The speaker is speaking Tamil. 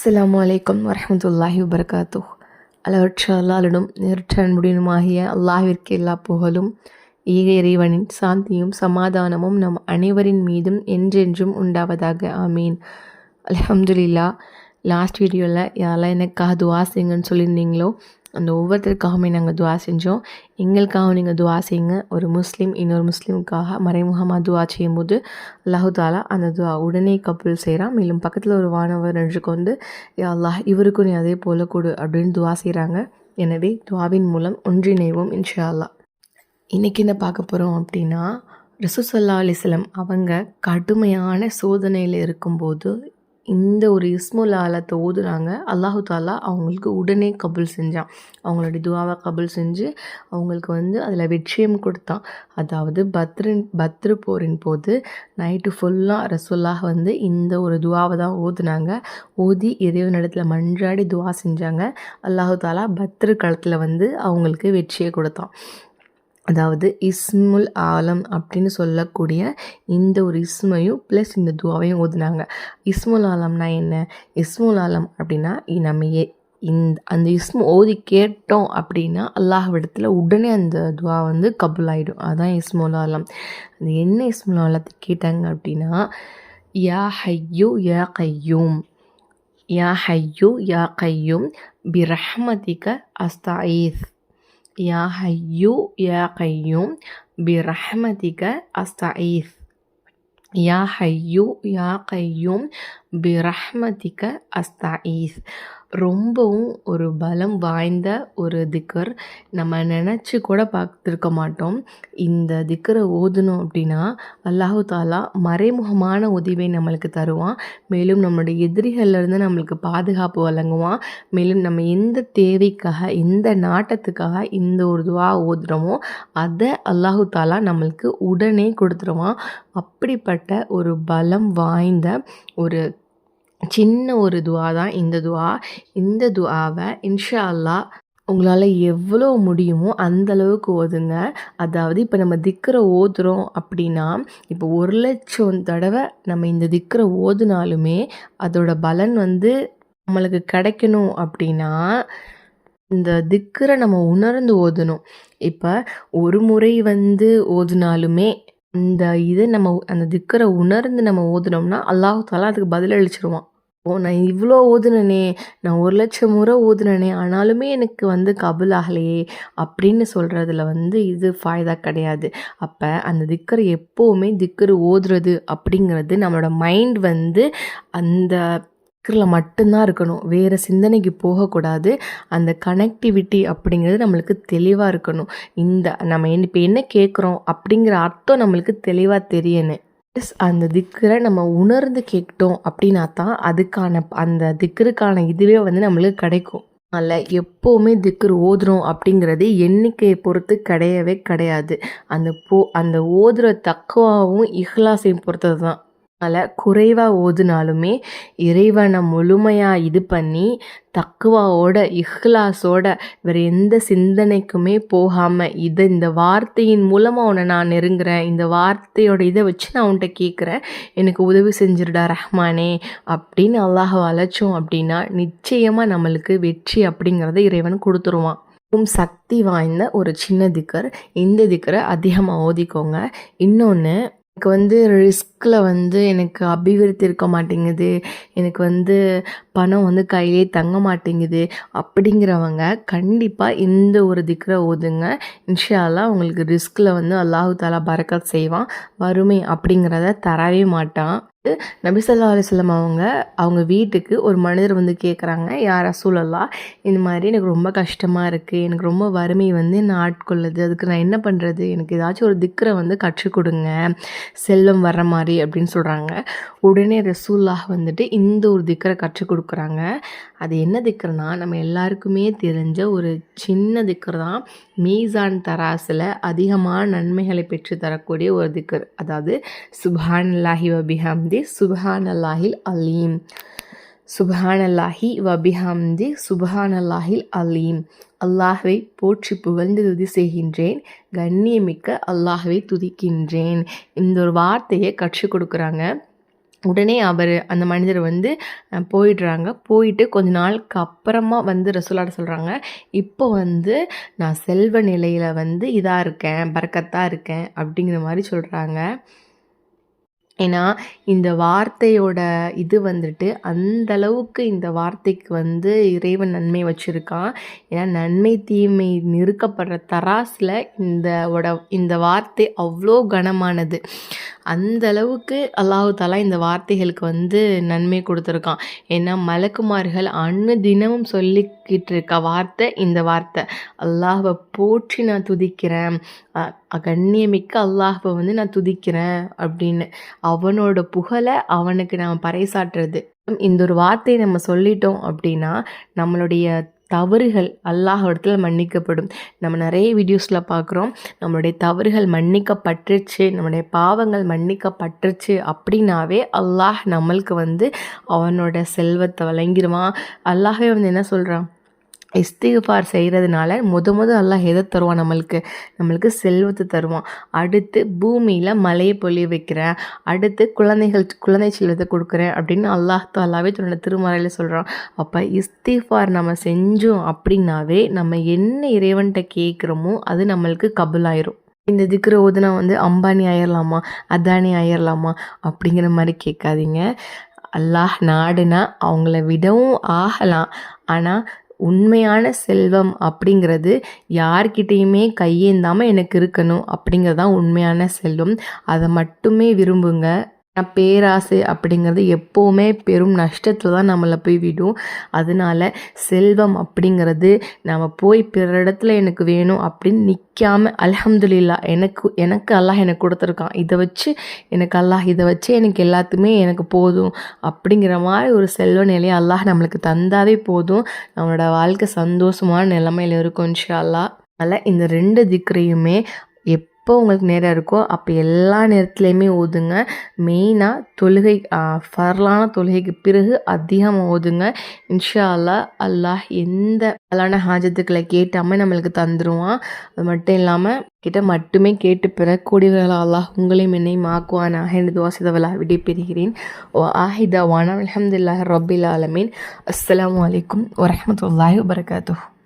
அஸ்லாம் வலைக்கம் வரமத்துல்லாஹி வபர்காத்து அளவற்ற அல்லாலிடும் நேரற்ற அன்புடனுமாகிய அல்லாஹ்விற்கு எல்லா புகழும் ஈக இறைவனின் சாந்தியும் சமாதானமும் நம் அனைவரின் மீதும் என்றென்றும் உண்டாவதாக. ஆமீன். அலமதுல்லா லாஸ்ட் வீடியோவில் யாரெல்லாம் எனக்காக துவா செய்யுங்கன்னு சொல்லியிருந்தீங்களோ அந்த ஒவ்வொருத்தருக்காகவுமே நாங்கள் துவா செஞ்சோம். எங்களுக்காக நீங்கள் துவா செய்யுங்க. ஒரு முஸ்லீம் இன்னொரு முஸ்லீமுக்காக மறைமுகமாக துவா செய்யும்போது அல்லாஹு தாலா அந்த துவா உடனே கப்பல் செய்கிறான் மேலும் பக்கத்தில் ஒரு வானவர் நின்று கொண்டு அல்லாஹ் இவருக்கும் நீ அதே போல கொடு அப்படின்னு துவா செய்கிறாங்க எனவே துவாவின் மூலம் ஒன்றிணைவோம் இன்ஷா அல்லாஹ் இன்றைக்கி என்ன பார்க்க போகிறோம் அப்படின்னா ரசூசல்லா அலிஸ்லம் அவங்க கடுமையான சோதனையில் இருக்கும்போது இந்த ஒரு இஸ்முல் ஆலத்தை ஓதுனாங்க அல்லாஹு தாலா அவங்களுக்கு உடனே கபுல் செஞ்சான். அவங்களுடைய துவாவை கபுல் செஞ்சு அவங்களுக்கு வந்து அதில் வெற்றியம் கொடுத்தான். அதாவது பத்ரின் பத்ரு போரின் போது நைட்டு ஃபுல்லாக ரசோல்லாஹ் வந்து இந்த ஒரு துவாவை தான் ஓதுனாங்க. ஓதி இறைவனிடத்தில் மன்றாடி துவா செஞ்சாங்க. அல்லாஹு தாலா பத்ரு களத்தில் வந்து அவங்களுக்கு வெற்றியை கொடுத்தான். அதாவது இஸ்முல் ஆலம் அப்படின்னு சொல்லக்கூடிய இந்த ஒரு இஸ்மையும் ப்ளஸ் இந்த துவாவையும் ஓதுனாங்க இஸ்முல் ஆலம்னா என்ன? இஸ்முல் ஆலம் அப்படின்னா நம்ம ஏ இந்த அந்த இஸ்மு ஓதி கேட்டோம் அப்படின்னா அல்லாஹ்விடத்தில் உடனே அந்த துவா வந்து கபுல் ஆகிடும் அதுதான் இஸ்முல் ஆலம். அந்த என்ன இஸ்முல் ஆலத்தை கேட்டாங்க அப்படின்னா யா ஹையோ யா கையூம். யா ஹையோ யா கையூம். பிரஹ்மதிக அஸ்தாயிஸ் யா ஹையு யா கையூம் பிரஹ்மதிக அஸ்தாயிஸ் யா ஹையு யா கையூம் பிரஹ்மதிக அஸ்தாயிஸ் ரொம்பவும் ஒரு பலம் வாய்ந்த ஒரு திக்கர். நம்ம நினச்சி கூட பார்த்துருக்க மாட்டோம். இந்த திக்கரை ஓதணும் அப்படின்னா அல்லாஹு தாலா மறைமுகமான உதவியை நம்மளுக்கு தருவான். மேலும் நம்மளுடைய எதிரிகள்லேருந்து நம்மளுக்கு பாதுகாப்பு வழங்குவான். மேலும் நம்ம எந்த தேவைக்காக எந்த நாட்டத்துக்காக இந்த ஒரு துவா ஓதுறோமோ அதை அல்லாஹு தாலா நம்மளுக்கு உடனே கொடுத்துருவான். அப்படிப்பட்ட ஒரு பலம் வாய்ந்த ஒரு சின்ன ஒரு துவா தான் இந்த துவா. இந்த துவாவை இன்ஷா அல்லாஹ் உங்களால் எவ்வளோ முடியுமோ அந்தளவுக்கு ஓதுங்க. அதாவது இப்போ நம்ம திக்கரை ஓதுறோம் அப்படின்னா இப்போ ஒரு லட்சம் தடவை நம்ம இந்த திக்கரை ஓதுனாலுமே அதோட பலன் வந்து நம்மளுக்கு கிடைக்கணும் அப்படின்னா இந்த திக்கரை நம்ம உணர்ந்து ஓதணும். இப்போ ஒரு முறை வந்து ஓதுனாலுமே இந்த இதை நம்ம அந்த திக்கரை உணர்ந்து நம்ம ஓதுனோம்னா அல்லாஹ் அதுக்கு பதில் ஓ நான் இவ்வளோ ஓதுனனே நான் ஒரு லட்சம் முறை ஓதுனனே ஆனாலுமே எனக்கு வந்து கபுல் ஆகலையே அப்படின்னு சொல்கிறதுல வந்து இது ஃபாய்தா கிடையாது. அப்போ அந்த திக்கர் எப்போவுமே திக்கர் ஓதுறது அப்படிங்கிறது நம்மளோட மைண்ட் வந்து அந்த திக்கரில் மட்டும்தான் இருக்கணும். வேறு சிந்தனைக்கு போகக்கூடாது. அந்த கனெக்டிவிட்டி அப்படிங்கிறது நம்மளுக்கு தெளிவாக இருக்கணும். இந்த நம்ம இப்போ என்ன கேட்குறோம் அப்படிங்கிற அர்த்தம் நம்மளுக்கு தெளிவாக தெரியணும். ப்ளஸ் அந்த திக்கரை நம்ம உணர்ந்து கேட்டோம் அப்படின்னா தான் அதுக்கான அந்த திக்கருக்கான இதுவே வந்து நம்மளுக்கு கிடைக்கும். அதில் எப்போவுமே திக்கர் ஓதுறோம் அப்படிங்கிறது எண்ணிக்கையை பொறுத்து கிடையவே கிடையாது. அந்த போ அந்த ஓதுற தக்குவாவும் இஹ்லாசையும் பொறுத்தது தான். அதனால் குறைவாக ஓதுனாலுமே இறைவனை முழுமையாக இது பண்ணி தக்குவாவோட இஹ்லாஸோட வேறு எந்த சிந்தனைக்குமே போகாமல் இதை இந்த வார்த்தையின் மூலமாக உன்னை நான் நெருங்குறேன் இந்த வார்த்தையோட இதை வச்சு நான் உன்கிட்ட கேட்குறேன் எனக்கு உதவி செஞ்சிருடா ரஹ்மானே அப்படின்னு அல்லாஹ் அழைச்சோம் அப்படின்னா நிச்சயமாக நம்மளுக்கு வெற்றி அப்படிங்கிறத இறைவன் கொடுத்துருவான். சக்தி வாய்ந்த ஒரு சின்ன திக்கர் இந்த திக்கரை அதிகமாக ஓதிக்கோங்க. இன்னொன்று எனக்கு வந்து ரிஸ்கில் வந்து எனக்கு அபிவிருத்தி இருக்க மாட்டேங்குது. எனக்கு வந்து பணம் வந்து கையிலே தங்க மாட்டேங்குது அப்படிங்கிறவங்க கண்டிப்பாக இந்த ஒரு திக்கரை ஓதுங்க. இன்ஷியாலாக உங்களுக்கு ரிஸ்கில் வந்து அல்லாஹு தாலா பறக்க செய்வான். வறுமை அப்படிங்கிறத தரவே மாட்டான். நபிசல்லா அலிஸ்லம் அவங்க அவங்க வீட்டுக்கு ஒரு மனிதர் வந்து கேட்குறாங்க யார் அசூலல்லா இந்த மாதிரி எனக்கு ரொம்ப கஷ்டமாக இருக்குது எனக்கு ரொம்ப வறுமை வந்து என்னை ஆட்கொள்ளுது அதுக்கு நான் என்ன பண்ணுறது எனக்கு ஏதாச்சும் ஒரு திக்கரை வந்து கற்றுக் கொடுங்க செல்வம் வர்ற மாதிரி அப்படின்னு சொல்கிறாங்க உடனே ரசூல்லாஹ் வந்துட்டு இந்த ஒரு திக்கரை கற்றுக் கொடுக்குறாங்க. அது என்ன திக்கர்னா நம்ம எல்லாருக்குமே தெரிஞ்ச ஒரு சின்ன திக்கர் தான் மீசான் தராசில் அதிகமான நன்மைகளை பெற்று தரக்கூடிய ஒரு திக்கர் அதாவது சுபான் பிஹாம் வபிஹம்தி சுபஹான் அல்லாஹில் அலீம் சுபஹான் அல்லாஹி வபிஹம்தி சுபஹான் அல்லாஹில் அலீம் அல்லாஹ்வை போற்றி புகழ்ந்து துதி செய்கின்றேன். கண்ணியமிக்க அல்லாஹ்வை துதிக்கின்றேன். இந்த ஒரு வார்த்தையை கற்றுக் கொடுக்குறாங்க. உடனே அவர் அந்த மனிதர் வந்து போயிடுறாங்க. போயிட்டு கொஞ்ச நாளுக்கு அப்புறமா வந்து ரசூலாட சொல்கிறாங்க இப்போ வந்து நான் செல்வ நிலையில் வந்து இதாக இருக்கேன் பறக்கத்தாக இருக்கேன் அப்படிங்கிற மாதிரி சொல்கிறாங்க ஏன்னா இந்த வார்த்தையோட இது வந்துட்டு அந்த அளவுக்கு இந்த வார்த்தைக்கு வந்து இறைவன் நன்மை வச்சுருக்கான். ஏன்னா நன்மை தீமை நிறுக்கப்படுற தராசில் இந்த ஓட இந்த வார்த்தை அவ்வளோ கனமானது. அந்த அளவுக்கு இந்த வார்த்தைகளுக்கு வந்து நன்மை கொடுத்துருக்கான். ஏன்னா மலக்குமார்கள் அன்னு தினமும் சொல்லிக்கிட்டு இருக்க வார்த்தை இந்த வார்த்தை. அல்லாஹை போற்றி நான் துதிக்கிறேன். அ- கண்ணியமிக்க அல்லாஹை வந்து நான் துதிக்கிறேன் அப்படின்னு. அவனோட புகழை அவனுக்கு நாம் பறைசாற்றுறது. இந்த ஒரு வார்த்தையை நம்ம சொல்லிட்டோம் அப்படின்னா நம்மளுடைய தவறுகள் அல்லாஹ் இடத்துல மன்னிக்கப்படும். நம்ம நிறைய வீடியோஸில் பார்க்குறோம் நம்மளுடைய தவறுகள் மன்னிக்கப்பட்டுருச்சு நம்மளுடைய பாவங்கள் மன்னிக்கப்பட்டுருச்சு அப்படின்னாவே அல்லாஹ் நம்மளுக்கு வந்து அவனோட செல்வத்தை வழங்கிடுவான். அல்லாஹே வந்து என்ன சொல்கிறான் இஸ்திகார் செய்கிறதுனால முத முத அல்லாஹ் எதை தருவான் நம்மளுக்கு? நம்மளுக்கு செல்வத்தை தருவான். அடுத்து பூமியில் மலையை பொழிய வைக்கிறேன். அடுத்து குழந்தைகள் குழந்தை செல்வத்தை கொடுக்குறேன் அப்படின்னு அல்லாஹ் தாலாவே தன்னோட திருமறையில் சொல்கிறான் அப்போ இஸ்திஃபார் நம்ம செஞ்சோம் அப்படின்னாவே நம்ம என்ன இறைவன்கிட்ட கேட்குறோமோ அது நம்மளுக்கு கபுலாயிரும். இந்த திக்ர ஓதுனா வந்து அம்பானி ஆயிரலாமா? அதானி ஆயிரலாமா? அப்படிங்கிற மாதிரி கேட்காதீங்க. அல்லாஹ் நாடுனா அவங்கள விடவும் ஆகலாம். ஆனால் உண்மையான செல்வம் அப்படிங்கிறது யார்கிட்டேயுமே கையேந்தாமல் எனக்கு இருக்கணும் அப்படிங்கிறது தான் உண்மையான செல்வம். அதை மட்டுமே விரும்புங்க. ஆனா, பேராசை அப்படிங்கிறது எப்போவுமே பெரும் நஷ்டத்தில் தான் நம்மளை போய் விடும். அதனால செல்வம் அப்படிங்கிறது நம்ம போய் பிற இடத்துல எனக்கு வேணும் அப்படின்னு நிற்காம அல்ஹம்துலில்லா எனக்கு எனக்கு அல்லாஹ் எனக்கு கொடுத்துருக்கான். இதை வச்சு எனக்கு அல்லாஹ் இதை வச்சு எனக்கு எல்லாத்துமே எனக்கு போதும் அப்படிங்கிற மாதிரி ஒரு செல்வ நிலையை அல்லாஹ் நம்மளுக்கு தந்தாவே போதும். நம்மளோட வாழ்க்கை சந்தோஷமான நிலைமையில் இருக்கும் இன்ஷா அல்லாஹ். அதனால் இந்த ரெண்டு திக்ரையுமே எப்போ உங்களுக்கு நேரம் இருக்கோ அப்போ எல்லா நேரத்துலையுமே ஓதுங்க. மெயினாக தொழுகை ஃபர்லான தொழுகைக்கு பிறகு அதிகமாக ஓதுங்க. இன்ஷா அல்லாஹ் அல்லாஹ் எந்த அல்லான ஹாஜத்துக்களை கேட்டாமல் நம்மளுக்கு தந்துடுவான் அது மட்டும் இல்லாமல் கிட்ட மட்டுமே கேட்டு பெறக்கூடியவர்களா அல்லாஹ் உங்களையும் என்னையும் ஆக்குவானாக என்று துவாசிதவலா விடைபெறுகிறேன். ஓ ஆஹிதா வானா அலமதுல்லாஹ் ரபில் ஆலமீன். அஸ்லாம் அலைக்கும் வரஹ்மத்துல்லாஹி வபரகாத்துஹ்.